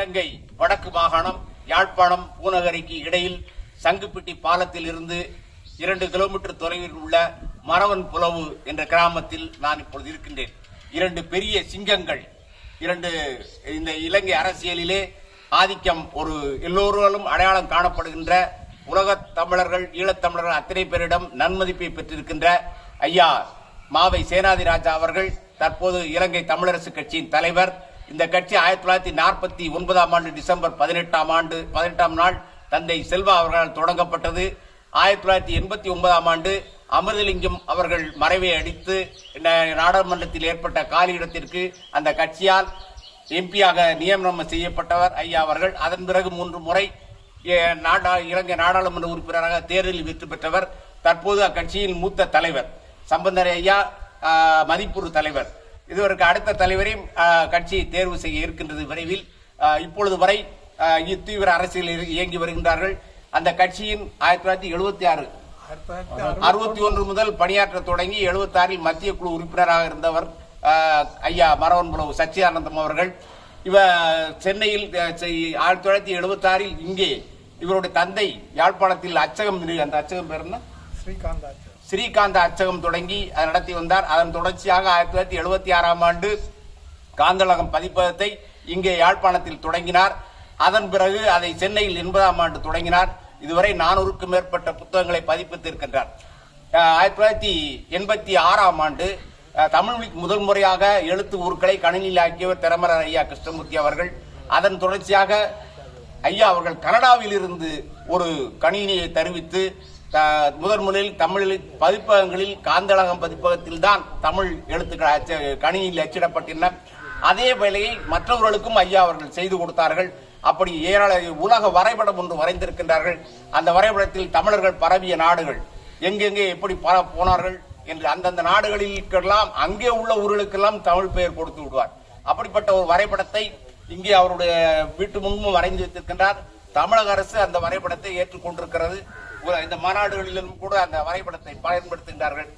இலங்கை வடக்கு மாகாணம் யாழ்ப்பாணம் பூநகரிக்கு இடையில் சங்குப்பிட்டி பாலத்தில் இருந்து இரண்டு கிலோமீட்டர் தொலைவில் உள்ள மரவன் புலவு என்ற கிராமத்தில் நான் இப்பொழுது இருக்கின்றேன். இரண்டு பெரிய சிங்கங்கள் இரண்டு இந்த இலங்கை அரசியலிலே ஆதிக்கம் ஒரு எல்லோராலும் அடையாளம் காணப்படுகின்ற உலகத் தமிழர்கள் ஈழத்தமிழர்கள் அத்தனை பேரிடம் நன்மதிப்பை பெற்றிருக்கின்ற ஐயா மாவை சேனாதிராஜா அவர்கள் தற்போது இலங்கை தமிழரசு கட்சியின் தலைவர் இந்த கட்சி ஆயிரத்தி தொள்ளாயிரத்தி நாற்பத்தி ஒன்பதாம் ஆண்டு டிசம்பர் பதினெட்டாம் ஆண்டு பதினெட்டாம் நாள் தந்தை செல்வா அவர்களால் தொடங்கப்பட்டது. ஆயிரத்தி தொள்ளாயிரத்தி எண்பத்தி ஒன்பதாம் ஆண்டு அமிர்தலிங்கம் அவர்கள் மறைவை அடித்து நாடாளுமன்றத்தில் ஏற்பட்ட காலியிடத்திற்கு அந்த கட்சியால் எம்பியாக நியமனம் செய்யப்பட்டவர் ஐயா அவர்கள். அதன் பிறகு மூன்று முறை நாடா இலங்கை நாடாளுமன்ற உறுப்பினராக தேர்தலில் வெற்றி பெற்றவர். தற்போது அக்கட்சியின் மூத்த தலைவர் சம்பந்தர் ஐயா ஆ, மதிப்புறு தலைவர். இதுவருக்கு அடுத்த தலைவரையும் கட்சி தேர்வு செய்ய இருக்கின்றது விரைவில். இப்பொழுது வரை இ- தீவிர அரசியலில் இயங்கி வருகின்றார்கள். அந்த கட்சியின் ஆயிரத்தி தொள்ளாயிரத்தி எழுபத்தி ஆறு அறுபத்தி ஒன்று முதல் பணியாற்ற தொடங்கி எழுபத்தாறில் மத்திய குழு உறுப்பினராக இருந்தவர் ஐயா மரவன்புலவு சச்சிதானந்தம் அவர்கள். இவ சென்னையில் ஆயிரத்தி தொள்ளாயிரத்தி எழுபத்தாறில் இங்கே இவருடைய தந்தை யாழ்ப்பாணத்தில் அச்சகம் அந்த அச்சகம் பேர் என்ன? ஸ்ரீகாந்த் ஸ்ரீகாந்த அச்சகம் தொடங்கி அதை நடத்தி வந்தார். அதன் தொடர்ச்சியாக ஆயிரத்தி தொள்ளாயிரத்தி எழுபத்தி ஆறாம் ஆண்டு காந்தளகம் பதிப்பகத்தை இங்கே யாழ்ப்பாணத்தில் தொடங்கினார். அதன் பிறகு அதை சென்னையில் எண்பதாம் ஆண்டு தொடங்கினார். இதுவரை நானூறுக்கும் மேற்பட்ட புத்தகங்களை பதிப்பித்திருக்கின்றார். ஆயிரத்தி தொள்ளாயிரத்தி எண்பத்தி ஆறாம் ஆண்டு தமிழ் முதல் முறையாக எழுத்து உருக்களை கணினியில் ஆக்கியவர் திறமரர் ஐயா கிருஷ்ணமூர்த்தி அவர்கள். அதன் தொடர்ச்சியாக ஐயா அவர்கள் கனடாவில் இருந்து ஒரு கணினியை தருவித்து முதன் முதலில் தமிழில் பதிப்பகங்களில் காந்தளகம் பதிப்பகத்தில் தான் தமிழ் எழுத்துக்கள் அச்ச கணினியில் அச்சிடப்பட்டன அதே வேலையை மற்றவர்களுக்கும் ஐயா அவர்கள் செய்து கொடுத்தார்கள். அப்படி ஏராள உலக வரைபடம் ஒன்று வரைந்திருக்கின்றார்கள். அந்த வரைபடத்தில் தமிழர்கள் பரவிய நாடுகள். எங்கெங்கே எப்படி பர- போனார்கள் என்று அந்தந்த நாடுகளிலுக்கெல்லாம் அங்கே உள்ள ஊர்களுக்கெல்லாம் தமிழ் பெயர் கொடுத்து விடுவார். அப்படிப்பட்ட ஒரு வரைபடத்தை இங்கே அவருடைய வீட்டு முன்பும் வரைந்து வைத்திருக்கின்றார் தமிழக அரசு அந்த வரைபடத்தை ஏற்றுக்கொண்டிருக்கிறது. இந்த மாநாடுகளிலும் கூட அந்த வரைபடத்தை பயன்படுத்துகின்றார்கள்.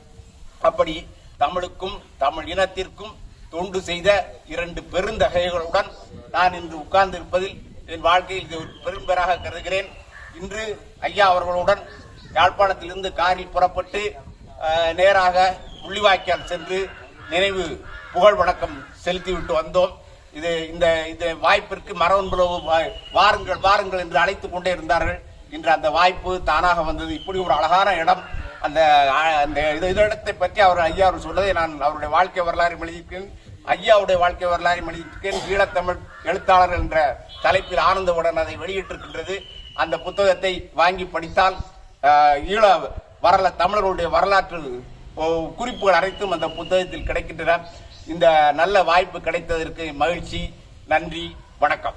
அப்படி தமிழுக்கும் தமிழ் இனத்திற்கும் தொண்டு செய்த இரண்டு பெருந்தகைகளுடன் நான் இன்று உட்கார்ந்து இருப்பதில் என் வாழ்க்கையில் இது ஒரு பெரும்பெறாக கருதுகிறேன். இன்று ஐயா அவர்களுடன் யாழ்ப்பாணத்திலிருந்து காரில் புறப்பட்டு நேராக முள்ளிவாய்க்கால் சென்று நினைவு புகழ் வணக்கம் செலுத்திவிட்டு வந்தோம். இது இந்த இந்த வாய்ப்பிற்கு மரபன்புலவு வா- வாருங்கள் வாருங்கள் என்று அழைத்துக் கொண்டே இருந்தார்கள். இன்று அந்த வாய்ப்பு தானாக வந்தது. இப்படி ஒரு அழகான இடம் அந்த அந்த இது- இடத்தை பற்றி அவர் ஐயா அவர் சொன்னதை நான் அவருடைய வாழ்க்கை வரலாறு எழுதியிருக்கேன் ஐயாவுடைய வாழ்க்கை வரலாறு எழுதியிருக்கேன் ஈழத்தமிழ் எழுத்தாளர் என்ற தலைப்பில் ஆனந்தவுடன் அதை வெளியிட்டிருக்கின்றது. அந்த புத்தகத்தை வாங்கி படித்தால் ஈழ வரல தமிழர்களுடைய வரலாற்று குறிப்புகள் அனைத்தும் அந்த புத்தகத்தில் கிடைக்கின்றன. இந்த நல்ல வாய்ப்பு கிடைத்ததற்கு மகிழ்ச்சி நன்றி வணக்கம்.